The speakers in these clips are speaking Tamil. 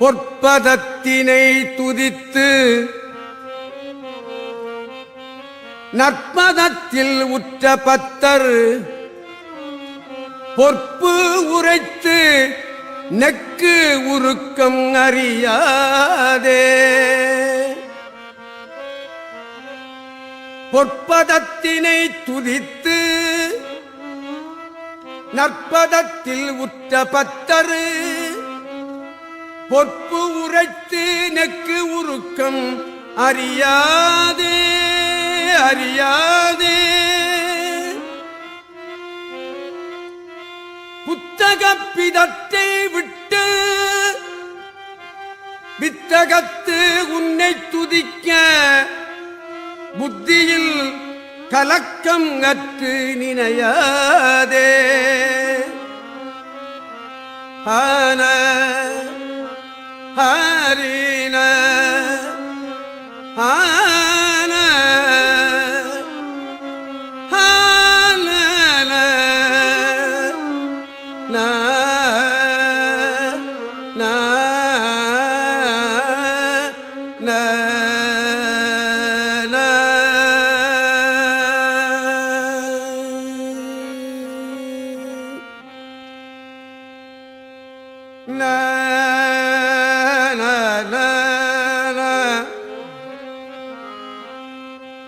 பொற்பதத்தினை துதித்து நற்பதத்தில் உற்ற பத்தர் பொற்பு உரைத்து நெக்கு உருக்கம் அறியாதே. பொற்பதத்தினை துதித்து நற்பதத்தில் உற்ற பத்தரு பொற்பு உரைத்து நெக்கு உருக்கம். அறியாதே அறியாதே. புத்தகப்பிதத்தை விட்டு வித்தகத்து உன்னை துதிக்க. புத்தியில் கலக்கம் அற்று நினையாதே. ஆன ஹரின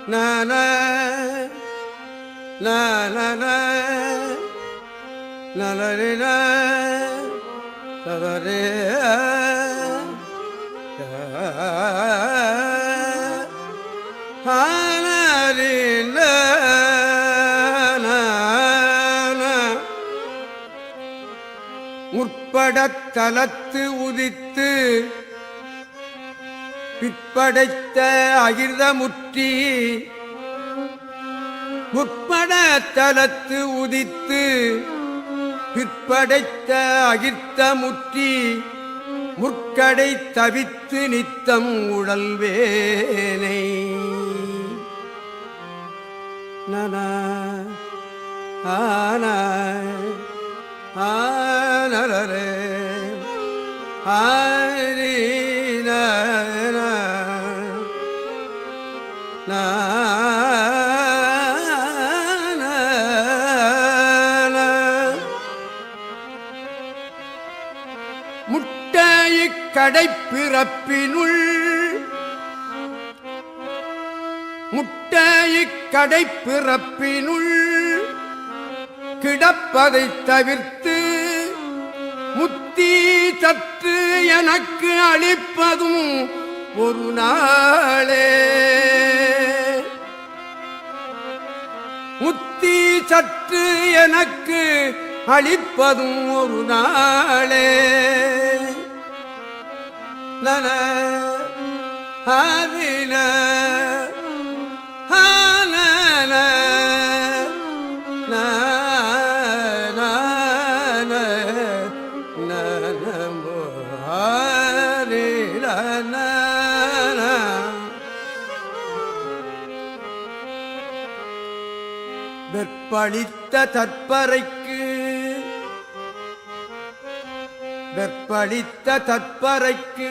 நான நான நலரின சதரே ஹானரின முற்படத்தலத்து உதித்து பிற்படைத்த அகிர்தமுற்றி முற்பட தலத்து உதித்து பிற்படைத்த அகிர்த்த முற்றி முற்கடை தவித்து நித்தம் உழல்வேனை நன ஆன ஆனரே ஆரே கடைப்பிறப்பினுள் முட்டையிக்கடைப்பிறப்பினுள் முட்டையிக்கடைப்பிறப்பினுள் கிடப்பதை தவிர்த்து முத்தி தத்து எனக்கு அளிப்பதும் ஒரு நாளே. முத்தி சற்று எனக்கு அளிப்பதும் ஒரு நாளே. நன ஹரின வெற்பளித்த தற்பரைக்கு வெற்பளித்த தற்பரைக்கு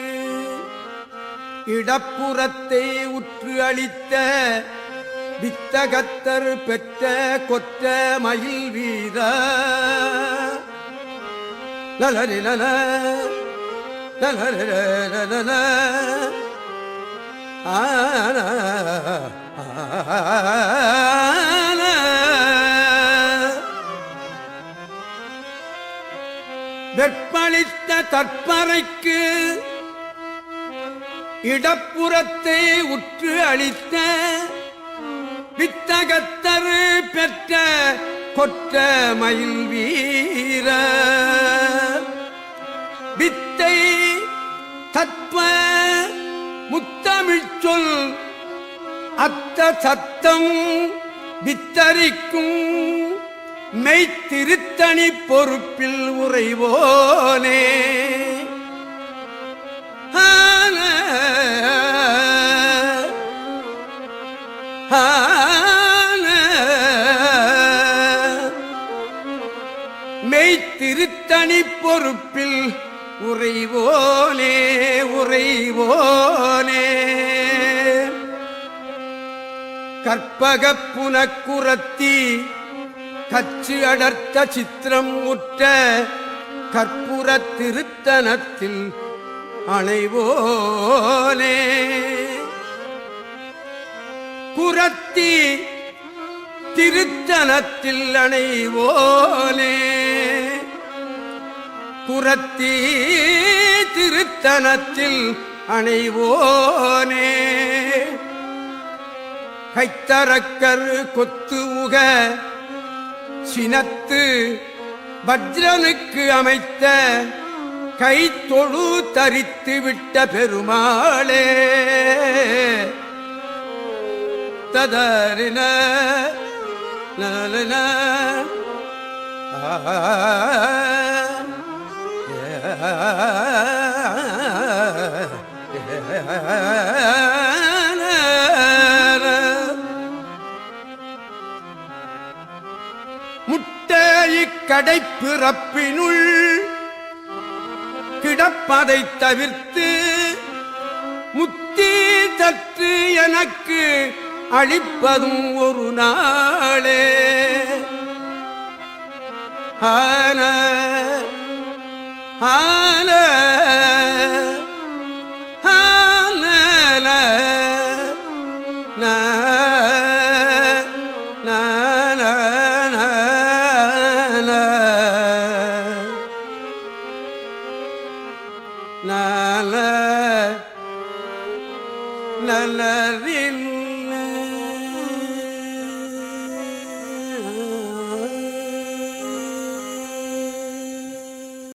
இடப்புறத்தை உற்று அளித்த வித்தகத்தர் பெற்ற கொற்ற மயில் வீர. லலரிலல லலரிலல ஆ. தற்பறைக்கு இடப்புறத்தை உற்று அளித்த வித்தகத்தரு பெற்ற கொற்ற மயில் வீர. வித்தை தத்வ முத்தமிழ் சொல் அத்த சத்தம் வித்தரிக்கும் மெய்த்திருத்தணி பொறுப்பில் உறைவோனே. தனி பொறுப்பில் உறைவோனே உறைவோனே. கற்பக புனக்குரத்தி கச்சு அடர்த்த சித்திரம் உற்ற கற்புர திருத்தனத்தில் அணைவோனே. குரத்தி திருத்தனத்தில் அணைவோனே. புறத்தி திருத்தனத்தில் அணைவோனே. கைத்தரக்கர் கொத்து உக சினத்து வஜ்ரனுக்கு அமைத்த கைத்தொழு தரித்து விட்ட பெருமாளே. ததறின நலன ஆ முட்டையிக்கடை பிறப்பினுள் கிடப்பதை தவிர்த்து முத்தி தற்று எனக்கு அழிப்பதும் ஒரு நாளே. ஆன நலரின்